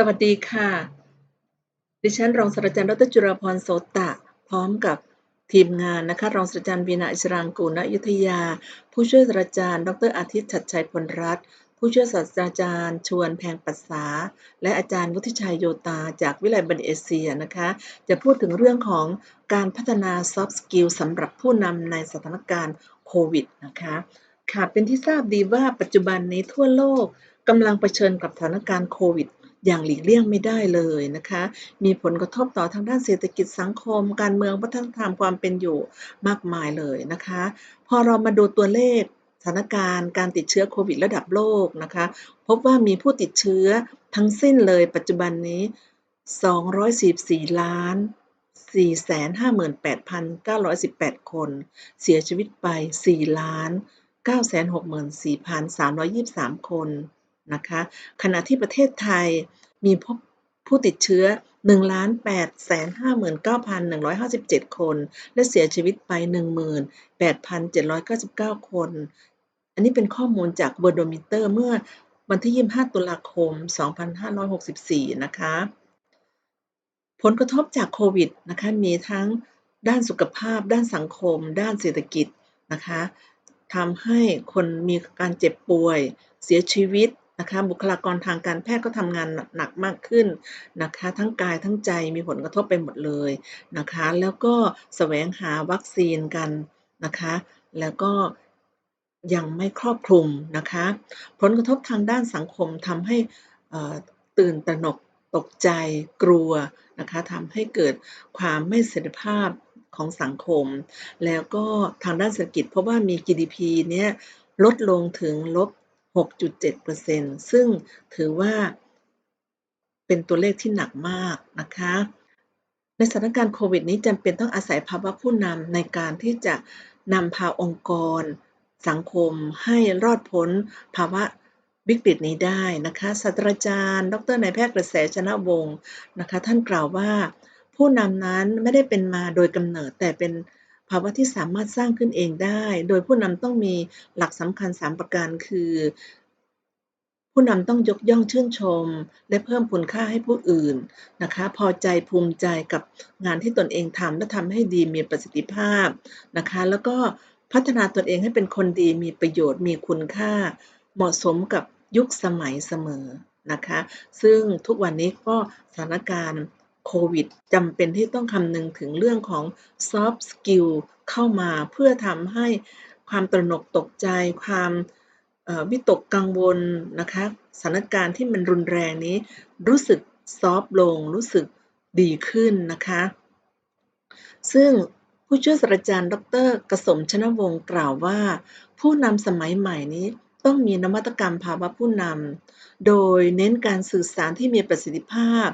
สวัสดีค่ะ ดิฉันรองศาสตราจารย์ดรจุฬาภรโสตะ พร้อมกับทีมงานนะคะรองศาสตราจารย์วีณาอิสรางกูลณยุทธยา ผู้ช่วยศาสตราจารย์ ดรอาทิตย์ชัดชัยพลรัตน์ผู้ช่วยศาสตราจารย์ ชวนแพงปัสสา และอาจารย์วุฒิชัยโยตา จากวิไลบัณฑิเอเชียนะคะ จะพูดถึงเรื่องของการพัฒนา soft skill สำหรับผู้นำในสถานการณ์โควิดนะคะค่ะเป็นที่ทราบดีว่าปัจจุบันนี้ทั่วโลกกำลังเผชิญกับสถานการณ์โควิด อย่างหลีกเลี่ยงไม่ได้เลยนะคะ มีผลกระทบต่อทางด้านเศรษฐกิจสังคม การเมืองวัฒนธรรมความเป็นอยู่มากมายเลยนะคะ พอเรามาดูตัวเลขสถานการณ์การติดเชื้อโควิดระดับโลกนะคะ พบว่ามีผู้ติดเชื้อทั้งสิ้นเลยปัจจุบันนี้ 244 ล้าน 458,918 คน เสียชีวิตไป 4 ล้าน 964,323 คน นะคะขณะที่ประเทศไทยมีพบผู้ติดเชื้อ1,859,157 คน และเสียชีวิตไป 18,799 คน อันนี้เป็นข้อมูลจากเบอร์โดมิเตอร์เมื่อวันที่ 25 ตุลาคม 2564 นะคะ ผลกระทบจากโควิดนะคะ มีทั้งด้านสุขภาพ ด้านสังคม ด้านเศรษฐกิจนะคะทำให้คนมีการเจ็บป่วย เสียชีวิต นะคะบุคลากรทางการแพทย์ก็ทำงานหนักมากขึ้นนะคะทั้งกายทั้งใจมีผลกระทบไปหมดเลยนะคะแล้วก็แสวงหาวัคซีนกันนะคะแล้วก็ยังไม่ครอบคลุมนะคะผลกระทบทางด้านสังคมทำให้ตื่นตระหนกตกใจกลัวนะคะทำให้เกิดความไม่เสถียรภาพของสังคม แล้วก็ทางด้านเศรษฐกิจเพราะว่ามี GDP เนี่ยลดลงถึงลบ 6.7%ซึ่งถือว่าเป็นตัวเลขที่หนักมากนะคะ ในสถานการณ์โควิดนี้จำเป็นต้องอาศัยภาวะผู้นำในการที่จะนำพาองค์กร สังคมให้รอดพ้นภาวะวิกฤตนี้ได้นะคะศาสตราจารย์ ดรนายแพทย์กระแสชนะวงศ์นะคะ ท่านกล่าวว่า ผู้นำนั้นไม่ได้เป็นมาโดยกำเนิดแต่เป็น ภาวะที่สามารถสร้างขึ้นเองได้ โดยผู้นำต้องมีหลักสำคัญ 3 ประการคือ ผู้นำต้องยกย่องชื่นชม และเพิ่มคุณค่าให้ผู้อื่นนะคะ พอใจภูมิใจกับงานที่ตนเองทำและทำให้ดีมีประสิทธิภาพนะคะ แล้วก็พัฒนาตนเองให้เป็นคนดีมีประโยชน์มีคุณค่า เหมาะสมกับยุคสมัยเสมอนะคะ ซึ่งทุกวันนี้ก็สถานการณ์ โควิดจำเป็นที่ต้องคำนึงถึงเรื่องของ soft skill เข้ามาเพื่อทำให้ความตระหนกตกใจความวิตกกังวลนะคะสถานการณ์ที่มันรุนแรงนี้ รู้สึกซอฟลง รู้สึกดีขึ้นนะคะ ซึ่งผู้ช่วยศาสตราจารย์ดรกสมชนวงศ์กล่าวว่า ผู้นำสมัยใหม่นี้ต้องมีนวัตกรรมภาวะผู้นำโดยเน้นการสื่อสารที่มีประสิทธิภาพ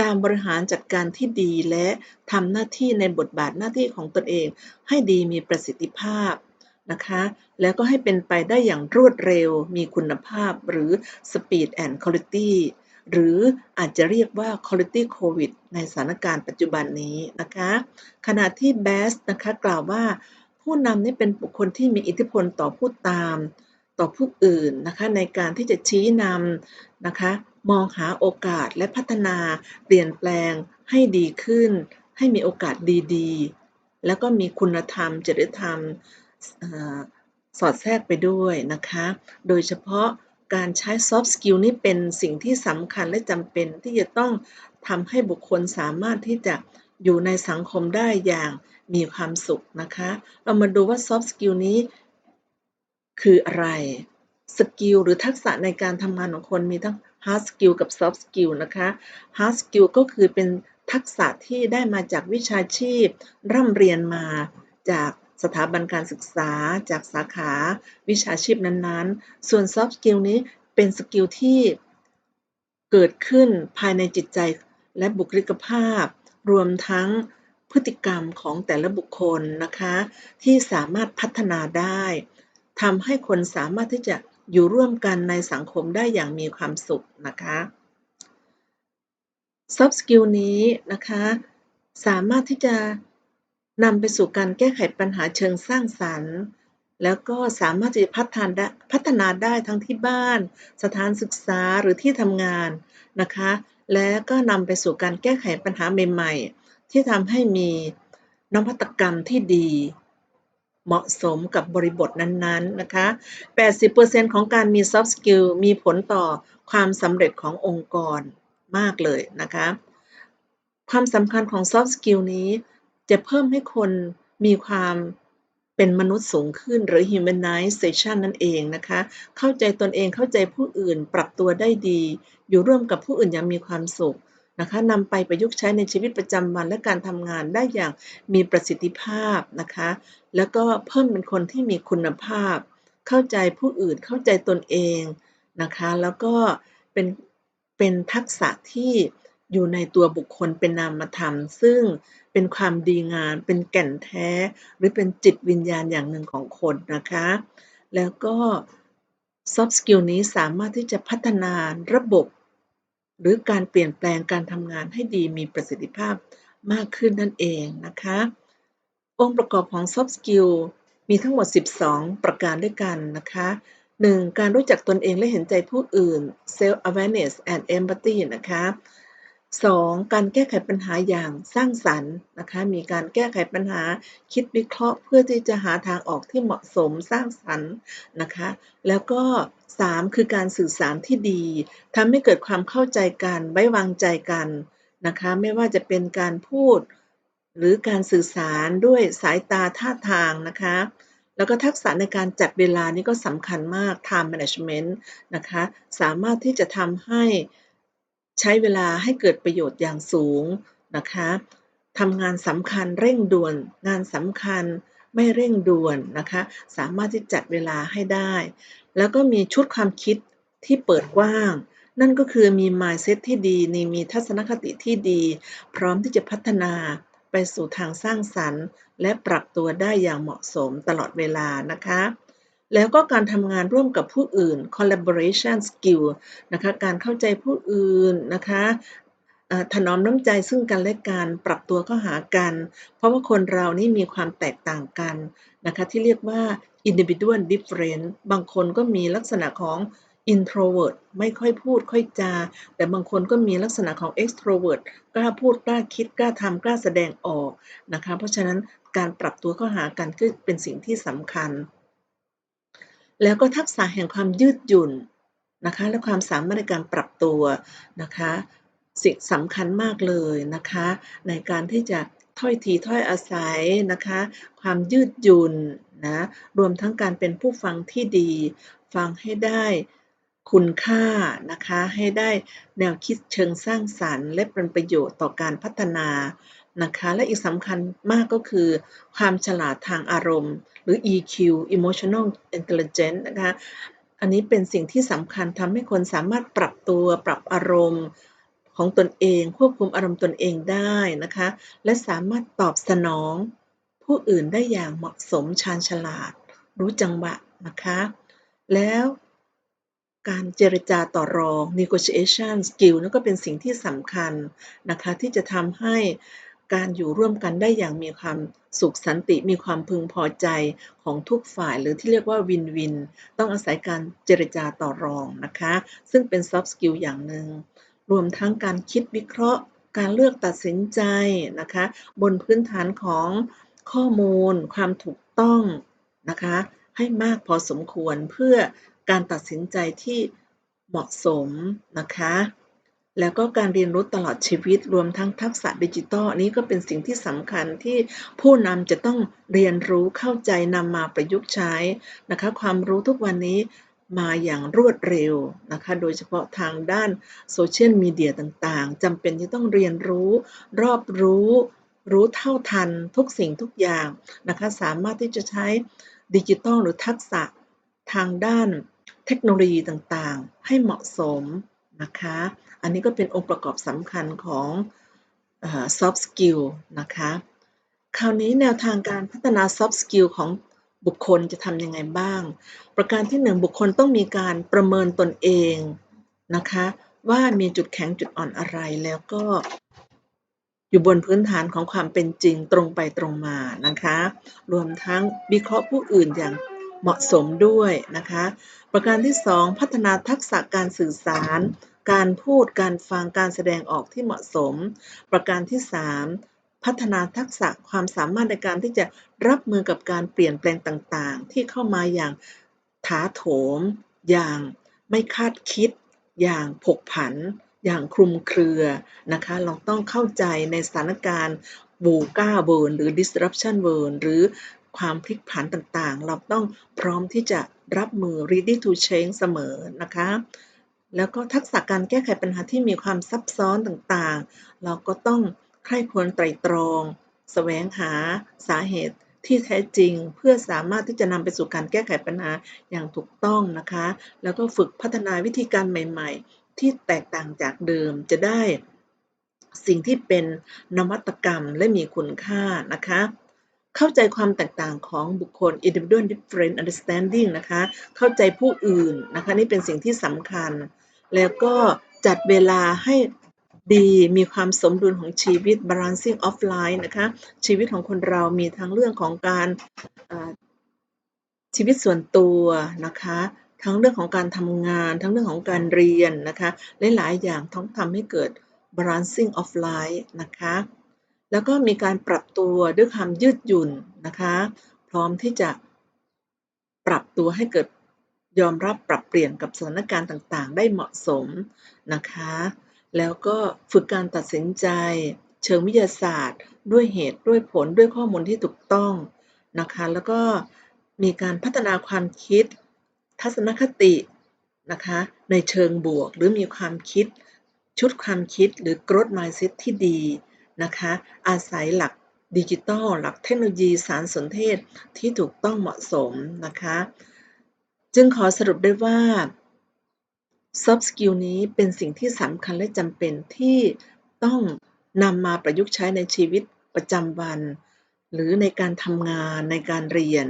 การบริหารจัดการที่ดีและทำหน้าที่ในบทบาทหน้าที่ของตนเองให้ดีมีประสิทธิภาพนะคะ แล้วก็ให้เป็นไปได้อย่างรวดเร็ว มีคุณภาพหรือ speed and quality หรืออาจจะเรียกว่า quality covid ในสถานการณ์ปัจจุบันนี้นะคะ ขณะที่ b a s นะคะกล่าวว่า ผู้นำนี่เป็นบุคคลที่มีอิทธิพลต่อผู้ตาม ต่อผู้อื่นนะคะในการที่จะชี้นำนะคะมองหาโอกาสและพัฒนาเปลี่ยนแปลงให้ดีขึ้น ให้มีโอกาสดีๆ แล้วก็มีคุณธรรม จริยธรรมสอดแทรกไปด้วยนะคะ โดยเฉพาะการใช้ soft skill นี่เป็นสิ่งที่สำคัญและจำเป็นที่จะต้องทำให้บุคคลสามารถที่จะอยู่ในสังคมได้อย่างมีความสุขนะคะ เรามาดูว่า soft skill นี้ คืออะไร สกิลหรือทักษะในการทำงานของคนมีทั้ง hard skill กับ soft skill นะคะ hard skill ก็คือเป็นทักษะที่ได้มาจากวิชาชีพ ร่ำเรียนมาจากสถาบันการศึกษาจากสาขาวิชาชีพนั้นๆ ส่วน soft skill นี้เป็นสกิลที่เกิดขึ้นภายในจิตใจและบุคลิกภาพ รวมทั้งพฤติกรรมของแต่ละบุคคลนะคะ ที่สามารถพัฒนาได้ ทำให้คนสามารถที่จะอยู่ร่วมกันในสังคมได้อย่างมีความสุขนะคะ soft skill นี้นะคะ สามารถที่จะนำไปสู่การแก้ไขปัญหาเชิงสร้างสรรค์ แล้วก็สามารถที่จะพัฒนาพัฒนาได้ทั้งที่บ้าน สถานศึกษาหรือที่ทำงานนะคะ และก็นำไปสู่การแก้ไขปัญหาใหม่ ๆ ที่ทำให้มีนวัตกรรมที่ดี เหมาะสมกับบริบทนั้นๆนะคะ 80%ของการมี soft skill มีผลต่อความสำเร็จขององค์กรมากเลยนะคะ ความสำคัญของ soft skill นี้จะเพิ่มให้คนมีความเป็นมนุษย์สูงขึ้นหรือ humanization นั่นเองนะคะ เข้าใจตนเองเข้าใจผู้อื่นปรับตัวได้ดี อยู่ร่วมกับผู้อื่นอย่างมีความสุข นะคะนำไปประยุกต์ใช้ในชีวิตประจำวันและการทำงานได้อย่างมีประสิทธิภาพนะคะ แล้วก็เพิ่มเป็นคนที่มีคุณภาพ เข้าใจผู้อื่นเข้าใจตนเองนะคะ แล้วก็เป็นเป็นทักษะที่อยู่ในตัวบุคคลเป็นนามธรรม ซึ่งเป็นความดีงามเป็นแก่นแท้ หรือเป็นจิตวิญญาณอย่างหนึ่งของคนนะคะ แล้วก็ soft skill นี้สามารถที่จะพัฒนาระบบ หรือการเปลี่ยนแปลงการทำงานให้ดีมีประสิทธิภาพมากขึ้นนั่นเองนะคะ องค์ประกอบของ soft skill มีทั้งหมด 12 ประการด้วยกันนะคะ 1. การรู้จักตนเองและเห็นใจผู้อื่น self awareness and empathy นะคะ 2. การแก้ไขปัญหาอย่างสร้างสรรค์นะคะมีการแก้ไขปัญหาคิดวิเคราะห์ เพื่อที่จะหาทางออกที่เหมาะสมสร้างสรรค์นะคะแล้วก็ 3. คือการสื่อสารที่ดีทำให้เกิดความเข้าใจกันไว้วางใจกันนะคะไม่ว่าจะเป็นการพูด หรือการสื่อสารด้วยสายตาท่าทางนะคะแล้วก็ทักษะในการจัดเวลานี่ก็สำคัญมาก time management นะคะสามารถที่จะทำให้ ใช้เวลาให้เกิดประโยชน์อย่างสูงนะคะทำงานสำคัญเร่งด่วน งานสำคัญไม่เร่งด่วนนะคะ สามารถที่จัดเวลาให้ได้ แล้วก็มีชุดความคิดที่เปิดกว้าง นั่นก็คือมี mindset ที่ดีมีทัศนคติที่ดี พร้อมที่จะพัฒนาไปสู่ทางสร้างสรรค์ และปรับตัวได้อย่างเหมาะสมตลอดเวลานะคะ แล้วก็การทำงานร่วมกับผู้อื่น collaboration skill นะคะการเข้าใจผู้อื่นนะคะถนอมน้ำใจซึ่งกันและกันปรับตัวเข้าหากัน เพราะว่าคนเรานี่มีความแตกต่างกันนะคะที่เรียกว่า individual different บางคนก็มีลักษณะของ introvert ไม่ค่อยพูดค่อยจา แต่บางคนก็มีลักษณะของ extrovert กล้าพูดกล้าคิดกล้าทำกล้าแสดงออกนะคะเพราะฉะนั้นการปรับตัวเข้าหากันก็เป็นสิ่งที่สำคัญ แล้วก็ทักษะแห่งความยืดหยุ่นนะคะ และความสามารถในการปรับตัวนะคะ สิ่งสำคัญมากเลยนะคะ ในการที่จะถ้อยทีถ้อยอาศัยนะคะ ความยืดหยุ่นนะรวมทั้งการเป็นผู้ฟังที่ดี ฟังให้ได้คุณค่านะคะ ให้ได้แนวคิดเชิงสร้างสรรค์ และเป็นประโยชน์ต่อการพัฒนา นะคะและอีกสำคัญมากก็คือ ความฉลาดทางอารมณ์ หรือ EQ emotional intelligence นะคะอันนี้เป็นสิ่งที่สำคัญทำให้คนสามารถปรับตัวปรับอารมณ์ของตนเอง ควบคุมอารมณ์ตนเองได้นะคะ และสามารถตอบสนอง ผู้อื่นได้อย่างเหมาะสมชาญฉลาด รู้จังหวะนะคะ แล้วการเจรจาต่อรอง negotiation skill นั่นก็เป็นสิ่งที่สำคัญนะคะ ที่จะทำให้ การอยู่ร่วมกันได้อย่างมีความสุขสันติมีความพึงพอใจของทุกฝ่าย หรือที่เรียกว่าวินวิน ต้องอาศัยการเจรจาต่อรองนะคะ ซึ่งเป็น soft skill อย่างหนึ่ง รวมทั้งการคิดวิเคราะห์ การเลือกตัดสินใจนะคะ บนพื้นฐานของข้อมูล ความถูกต้องนะคะ ให้มากพอสมควรเพื่อการตัดสินใจที่เหมาะสมนะคะ แล้วก็การเรียนรู้ตลอดชีวิต รวมทั้งทักษะดิจิทัลนี้ก็เป็นสิ่งที่สำคัญที่ผู้นำจะต้องเรียนรู้เข้าใจนำมาประยุกต์ใช้นะคะ ความรู้ทุกวันนี้มาอย่างรวดเร็วนะคะ โดยเฉพาะทางด้านโซเชียลมีเดียต่างๆจำเป็นที่ต้องเรียนรู้ รอบรู้ รู้เท่าทันทุกสิ่งทุกอย่างนะคะ สามารถที่จะใช้ดิจิทัลหรือทักษะทางด้านเทคโนโลยีต่างๆ ให้เหมาะสม นะคะ อันนี้ก็เป็นองค์ประกอบสำคัญของ soft skill นะคะ คราวนี้แนวทางการพัฒนา soft skill ของบุคคลจะทำยังไงบ้าง ประการที่หนึ่งบุคคลต้องมีการประเมินตนเองนะคะ ว่ามีจุดแข็งจุดอ่อนอะไรแล้วก็อยู่บนพื้นฐานของความเป็นจริงตรงไปตรงมานะคะ รวมทั้งวิเคราะห์ผู้อื่นอย่าง เหมาะสมด้วยนะคะ ประการที่ 2 พัฒนาทักษะการสื่อสาร การพูดการฟังการแสดงออกที่เหมาะสม ประการที่ 3 พัฒนาทักษะความสามารถในการที่จะรับมือกับการเปลี่ยนแปลงต่างๆ ที่เข้ามาอย่างถาโถม อย่างไม่คาดคิด อย่างผกผัน อย่างคลุมเครือนะคะ เราต้องเข้าใจในสถานการณ์ VUCA World หรือ Disruption World หรือ ความพลิกผันต่างๆ เราต้องพร้อมที่จะรับมือ ready to change เสมอนะคะ แล้วก็ทักษะการแก้ไขปัญหาที่มีความซับซ้อนต่างๆ เราก็ต้องใคร่ควรไตรตรองแสวงหาสาเหตุที่แท้จริงเพื่อสามารถที่จะนำไปสู่การแก้ไขปัญหาอย่างถูกต้องนะคะ แล้วก็ฝึกพัฒนาวิธีการใหม่ ๆ ที่แตกต่างจากเดิมจะได้สิ่งที่เป็นนวัตกรรมและมีคุณค่านะคะ เข้าใจความแตกต่างของบุคคล individual different understanding นะคะ เข้าใจผู้อื่นนะคะ นี่เป็นสิ่งที่สำคัญ แล้วก็จัดเวลาให้ดีมีความสมดุลของชีวิต balancing of life นะคะ ชีวิตของคนเรามีทั้งเรื่องของการชีวิตส่วนตัวนะคะ ทั้งเรื่องของการทำงาน ทั้งเรื่องของการเรียนนะคะ หลาย ๆ อย่างต้องทำให้เกิด balancing of life นะคะ แล้วก็มีการปรับตัวด้วยความยืดหยุ่นนะคะ พร้อมที่จะปรับตัวให้เกิดยอมรับปรับเปลี่ยนกับสถานการณ์ต่างๆ ได้เหมาะสมนะคะ แล้วก็ฝึกการตัดสินใจ เชิงวิทยาศาสตร์ ด้วยเหตุด้วยผลด้วยข้อมูลที่ถูกต้องนะคะ แล้วก็มีการพัฒนาความคิด ทัศนคตินะคะ ในเชิงบวกหรือมีความคิดชุดความคิดหรือ growth mindset ที่ดี นะคะ อาศัยหลักดิจิทัลหลักเทคโนโลยีสารสนเทศที่ถูกต้องเหมาะสมนะคะ จึงขอสรุปได้ว่า soft skill นี้เป็นสิ่งที่สำคัญและจำเป็นที่ต้องนำมาประยุกต์ใช้ในชีวิตประจำวัน หรือในการทำงานในการเรียน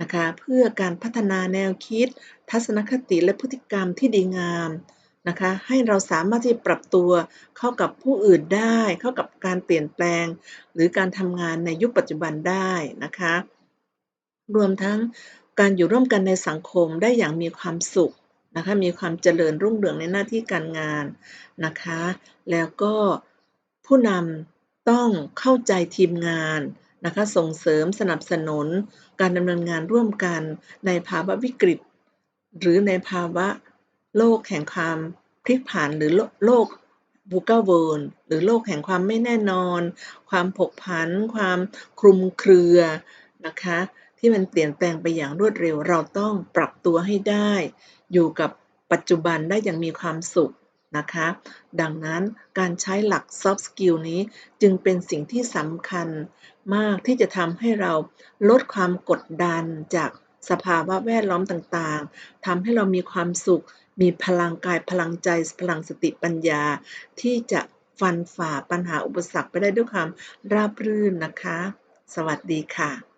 นะคะเพื่อการพัฒนาแนวคิด ทัศนคติและพฤติกรรมที่ดีงาม นะคะ ให้เราสามารถที่ปรับตัวเข้ากับผู้อื่นได้ เข้ากับการเปลี่ยนแปลง หรือการทำงานในยุคปัจจุบันได้นะคะ รวมทั้งการอยู่ร่วมกันในสังคมได้อย่างมีความสุขนะคะ มีความเจริญรุ่งเรืองในหน้าที่การงานนะคะ แล้วก็ผู้นำต้องเข้าใจทีมงานนะคะส่งเสริมสนับสนุน การดำเนินงานร่วมกันในภาวะวิกฤต หรือในภาวะ โลกแห่งความพลิกผันหรือโลกบูกเวิร์นหรือโลกแห่งความไม่แน่นอน ความผกผัน ความคลุมเครือนะคะ ที่มันเปลี่ยนแปลงไปอย่างรวดเร็ว เราต้องปรับตัวให้ได้ อยู่กับปัจจุบันได้อย่างมีความสุขนะคะ ดังนั้นการใช้หลัก soft skill นี้จึงเป็นสิ่งที่สำคัญมากที่จะทำให้เราลดความกดดันจากสภาวะแวดล้อมต่างๆทำให้เรามีความสุข มีพลังกายพลังใจ พลังสติปัญญา ที่จะฟันฝ่าปัญหาอุปสรรคไปได้ด้วยความราบรื่นนะคะ สวัสดีค่ะ